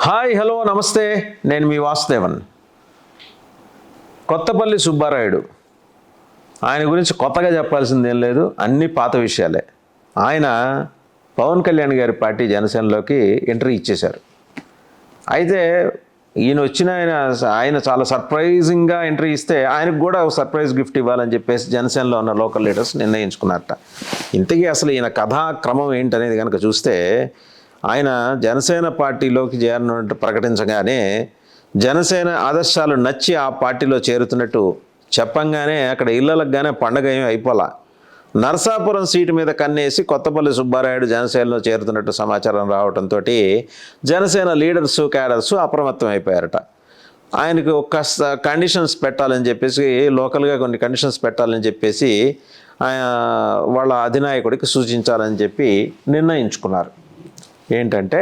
Hi hello నమస్తే. నేను మీ వాసుదేవన్. కొత్తపల్లి సుబ్బారాయుడు. ఆయన గురించి కొత్తగా చెప్పాల్సింది ఏం లేదు అన్ని పాత విషయాలే. ఆయన పవన్ కళ్యాణ్ గారి పార్టీ జనసేనలోకి ఎంట్రీ ఇచ్చేశారు. అయితే ఈయన వచ్చిన ఆయన ఆయన చాలా సర్ప్రైజింగ్గా ఎంట్రీ ఇస్తే ఆయనకు కూడా ఒక సర్ప్రైజ్ గిఫ్ట్ ఇవ్వాలని చెప్పేసి జనసేనలో ఉన్న లోకల్ లీడర్స్ నిర్ణయించుకున్నారట. ఇంతకీ అసలు ఈయన కథాక్రమం ఏంటనేది కనుక చూస్తే ఆయన జనసేన పార్టీలోకి చేరనున్నట్టు ప్రకటించగానే జనసేన ఆదర్శాలు నచ్చి ఆ పార్టీలో చేరుతున్నట్టు చెప్పంగానే అక్కడ ఇళ్ళలకు పండగ ఏమీ అయిపోలా. నరసాపురం సీటు మీద కన్నేసి కొత్తపల్లి సుబ్బారాయుడు జనసేనలో చేరుతున్నట్టు సమాచారం రావడంతో జనసేన లీడర్సు క్యాడర్సు అప్రమత్తం అయిపోయారట. ఆయనకు ఒక కండిషన్స్ పెట్టాలని చెప్పేసి లోకల్గా కొన్ని కండిషన్స్ పెట్టాలని చెప్పేసి ఆయన వాళ్ళ అధినాయకుడికి సూచించాలని చెప్పి నిర్ణయించుకున్నారు. ఏంటంటే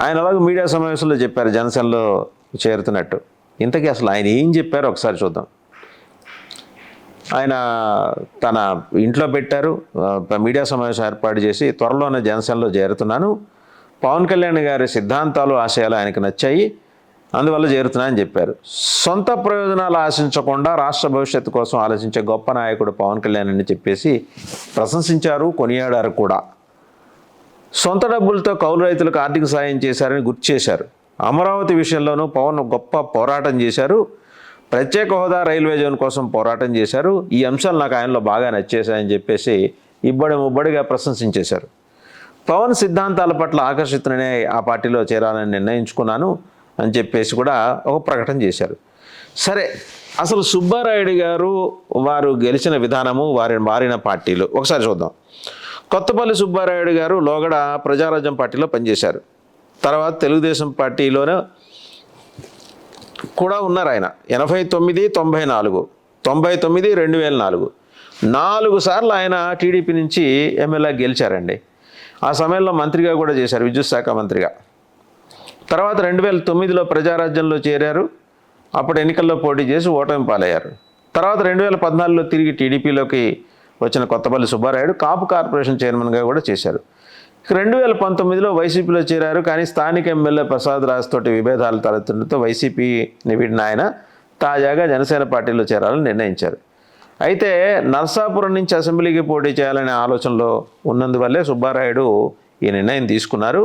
ఆయన అలాగే మీడియా సమావేశంలో చెప్పారు జనసేనలో చేరుతున్నట్టు. ఇంతకీ అసలు ఆయన ఏం చెప్పారు ఒకసారి చూద్దాం. ఆయన తన ఇంట్లో పెట్టారు మీడియా సమావేశం ఏర్పాటు చేసి త్వరలోనే జనసేనలో చేరుతున్నాను. పవన్ కళ్యాణ్ గారి సిద్ధాంతాలు ఆశయాలు ఆయనకు నచ్చాయి అందువల్ల చేరుతున్నా అని చెప్పారు. సొంత ప్రయోజనాలు ఆశించకుండా రాష్ట్ర భవిష్యత్తు కోసం ఆలోచించే గొప్ప నాయకుడు పవన్ కళ్యాణ్ అని చెప్పేసి ప్రశంసించారు కొనియాడారు కూడా. సొంత డబ్బులతో కౌలు రైతులకు ఆర్థిక సాయం చేశారని గుర్తు చేశారు. అమరావతి విషయంలోనూ పవన్ గొప్ప పోరాటం చేశారు. ప్రత్యేక హోదా రైల్వే జోన్ కోసం పోరాటం చేశారు. ఈ అంశాలు నాకు ఆయనలో బాగా నచ్చేశాయని చెప్పేసి ఇబ్బడి ముబ్బడిగా ప్రశంసించేశారు. పవన్ సిద్ధాంతాల పట్ల ఆకర్షితులనే ఆ పార్టీలో చేరాలని నిర్ణయించుకున్నాను అని చెప్పేసి కూడా ఒక ప్రకటన చేశారు. సరే అసలు సుబ్బారాయుడు గారు వారు గెలిచిన విధానము వారి మారిన పార్టీలు. ఒకసారి చూద్దాం. కొత్తపల్లి సుబ్బారాయుడు గారు లోగడ ప్రజారాజ్యం పార్టీలో పనిచేశారు. తర్వాత తెలుగుదేశం పార్టీలోనే కూడా ఉన్నారు ఆయన. ఎనభై తొమ్మిది తొంభై నాలుగు తొంభై తొమ్మిది రెండు వేల నాలుగు. నాలుగు సార్లు ఆయన టీడీపీ నుంచి ఎమ్మెల్యే గెలిచారండి. ఆ సమయంలో మంత్రిగా కూడా చేశారు విద్యుత్ శాఖ మంత్రిగా. తర్వాత రెండు వేల తొమ్మిదిలో ప్రజారాజ్యంలో చేరారు. అప్పుడు ఎన్నికల్లో పోటీ చేసి ఓటమి పాలయ్యారు. తర్వాత రెండు వేల పద్నాలుగులో తిరిగి టీడీపీలోకి వచ్చిన కొత్తపల్లి సుబ్బారాయుడు కాపు కార్పొరేషన్ చైర్మన్గా కూడా చేశారు. రెండు వేల పంతొమ్మిదిలో వైసీపీలో చేరారు కానీ స్థానిక ఎమ్మెల్యే ప్రసాద్ రాజ్ తోటి విభేదాలు తలెత్తడంతో వైసీపీని వీడిన ఆయన తాజాగా జనసేన పార్టీలో చేరాలని నిర్ణయించారు. అయితే నర్సాపురం నుంచి అసెంబ్లీకి పోటీ చేయాలనే ఆలోచనలో ఉన్నందువల్లే సుబ్బారాయుడు ఈ నిర్ణయం తీసుకున్నారు.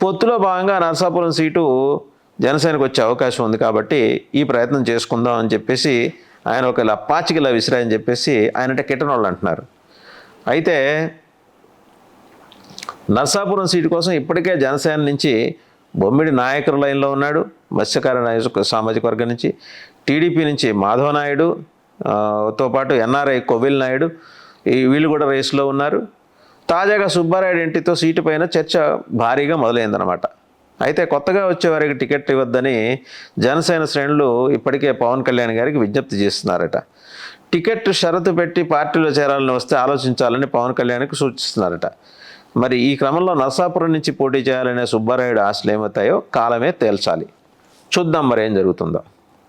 పొత్తులో భాగంగా నరసాపురం సీటు జనసేనకు వచ్చే అవకాశం ఉంది కాబట్టి ఈ ప్రయత్నం చేసుకుందాం అని చెప్పేసి ఆయన ఒక ఇలా పాచికిలా విసిరాయని చెప్పేసి ఆయనంటే కిట్టనోళ్ళు అంటున్నారు. అయితే నర్సాపురం సీటు కోసం ఇప్పటికే జనసేన నుంచి బొమ్మిడి నాయకుల లైన్లో ఉన్నాడు మత్స్యకార నాయక సామాజిక వర్గం నుంచి టీడీపీ నుంచి మాధవ నాయుడు తో పాటు ఎన్ఆర్ఐ కోవిల్ నాయుడు ఈ వీళ్ళు కూడా రేసులో ఉన్నారు. తాజాగా సుబ్బారాయుడు ఇంటితో సీటు పైన చర్చ భారీగా మొదలైందనమాట అయితే కొత్తగా వచ్చేవారికి టికెట్ ఇవ్వద్దని జనసేన శ్రేణులు ఇప్పటికే పవన్ కళ్యాణ్ గారికి విజ్ఞప్తి చేస్తున్నారట. టికెట్ షరతు పెట్టి పార్టీలో చేరాలని వస్తే ఆలోచించాలని పవన్ కళ్యాణ్కి సూచిస్తున్నారట. మరి ఈ క్రమంలో నరసాపురం నుంచి పోటీ చేయాలనే సుబ్బారాయుడు ఆశలు ఏమవుతాయో కాలమే తేల్చాలి. చూద్దాం మరి ఏం జరుగుతుందో.